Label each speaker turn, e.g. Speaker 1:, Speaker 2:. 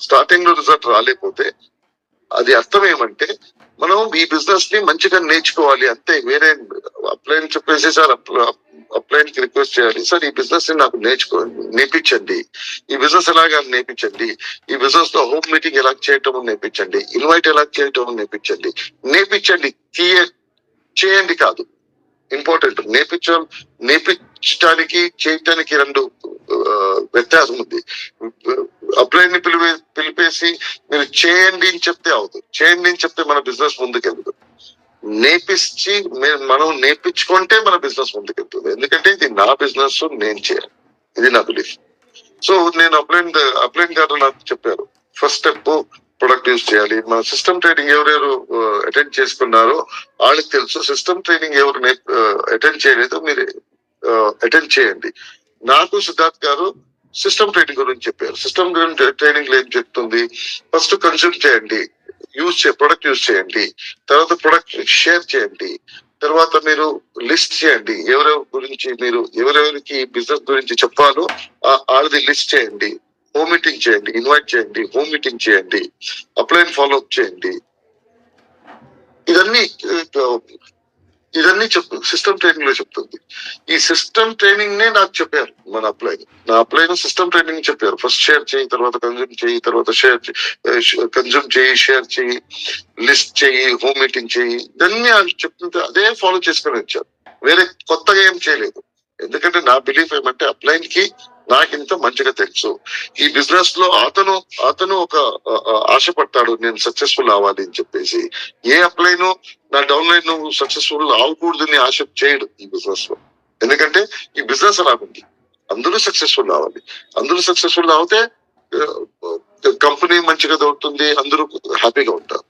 Speaker 1: స్టార్టింగ్లో రిజల్ట్ రాలేకపోతే అది అర్థం ఏమంటే మనం ఈ బిజినెస్ని మంచిగా నేర్చుకోవాలి అంతే. వేరే అప్లైన్ చెప్పేసి సార్ అప్లైన్కి రిక్వెస్ట్ చేయాలి. సార్ ఈ బిజినెస్ని నాకు నేర్చుకో నేర్పించండి. ఈ బిజినెస్ ఎలాగా నేర్పించండి? ఈ బిజినెస్లో హోమ్ మీటింగ్ ఎలా చేయటం నేర్పించండి. ఇన్వైట్ ఎలా చేయటం నేర్పించండి. నేర్పించండి. తీయ చేయండి కాదు. ఇంపార్టెంట్. నేర్పించడం నేర్పించడానికి చేయటానికి రెండు వ్యత్యాసం ఉంది. చేసి మీరు చేయండి అని చెప్తే అవుతుంది. చేయండి అని చెప్తే మన బిజినెస్ ముందుకెళ్తుంది. నేర్పించి మనం నేర్పించుకుంటే మన బిజినెస్ ముందుకెళ్తుంది. ఎందుకంటే ఇది నా బిజినెస్ నేను చేయాలి. ఇది నా బిలీఫ్. సో నేను అప్లైన్ అప్లైన్ గారు నాకు చెప్పారు. ఫస్ట్ స్టెప్ ప్రొడక్ట్ యూజ్ చేయాలి. మన సిస్టమ్ ట్రైనింగ్ ఎవరెవరు అటెండ్ చేసుకున్నారో వాళ్ళకి తెలుసు. సిస్టమ్ ట్రైనింగ్ ఎవరు అటెండ్ చేయలేదో మీరు అటెండ్ చేయండి. నాకు సిద్ధార్థ్ గారు సిస్టమ్ ట్రైనింగ్ గురించి చెప్పారు. సిస్టమ్ గురించి ట్రైనింగ్ ఏం చెప్తుంది? ఫస్ట్ కన్స్యూమ్ చేయండి. యూజ్ చే ప్రొడక్ట్ యూజ్ చేయండి. తర్వాత ప్రొడక్ట్ షేర్ చేయండి. తర్వాత మీరు లిస్ట్ చేయండి. ఎవరెవరి గురించి మీరు ఎవరెవరికి బిజినెస్ గురించి చెప్పాలో ఆ- లిస్ట్ చేయండి. హోమ్ మీటింగ్ చేయండి. ఇన్వైట్ చేయండి. హోమ్ మీటింగ్ చేయండి. అప్లైన్ ఫాలో అప్ చేయండి. ఇవన్నీ ఇవన్నీ ఇదన్నీ సిస్టమ్ ట్రైనింగ్లో చెప్తుంది. ఈ సిస్టమ్ ట్రైనింగ్ నే నాకు చెప్పారు మన అప్లైన్. నా అప్లైన్ సిస్టమ్ ట్రైనింగ్ చెప్పారు. ఫస్ట్ షేర్ చేయి తర్వాత కన్జ్యూమ్ చేయి తర్వాత షేర్ కన్జ్యూమ్ చేయి షేర్ చేయి లిస్ట్ చేయి హోమ్ మీటింగ్ చేయి ఇవన్నీ వాళ్ళు చెప్తుంటే అదే ఫాలో చేసుకుని వచ్చారు. వేరే కొత్తగా ఏం చేయలేదు. ఎందుకంటే నా బిలీఫ్ ఏమంటే అప్లైన్కి నాకు ఇంత మంచిగా తెలుసు. ఈ బిజినెస్లో అతను అతను ఒక ఆ, ఆశపడతాడు నేను సక్సెస్ఫుల్ అవ్వాలి అని చెప్పేసి. ఏ అప్లైను నా డౌన్ లైన్ నువ్వు సక్సెస్ఫుల్ అవ్వకూడదని ఆశ చేయడు ఈ బిజినెస్లో. ఎందుకంటే ఈ బిజినెస్ అలా ఉంది. అందరూ సక్సెస్ఫుల్ అవ్వాలి. అందరూ సక్సెస్ఫుల్ అవుతే కంపెనీ మంచిగా దొరుకుతుంది అందరూ హ్యాపీగా ఉంటారు.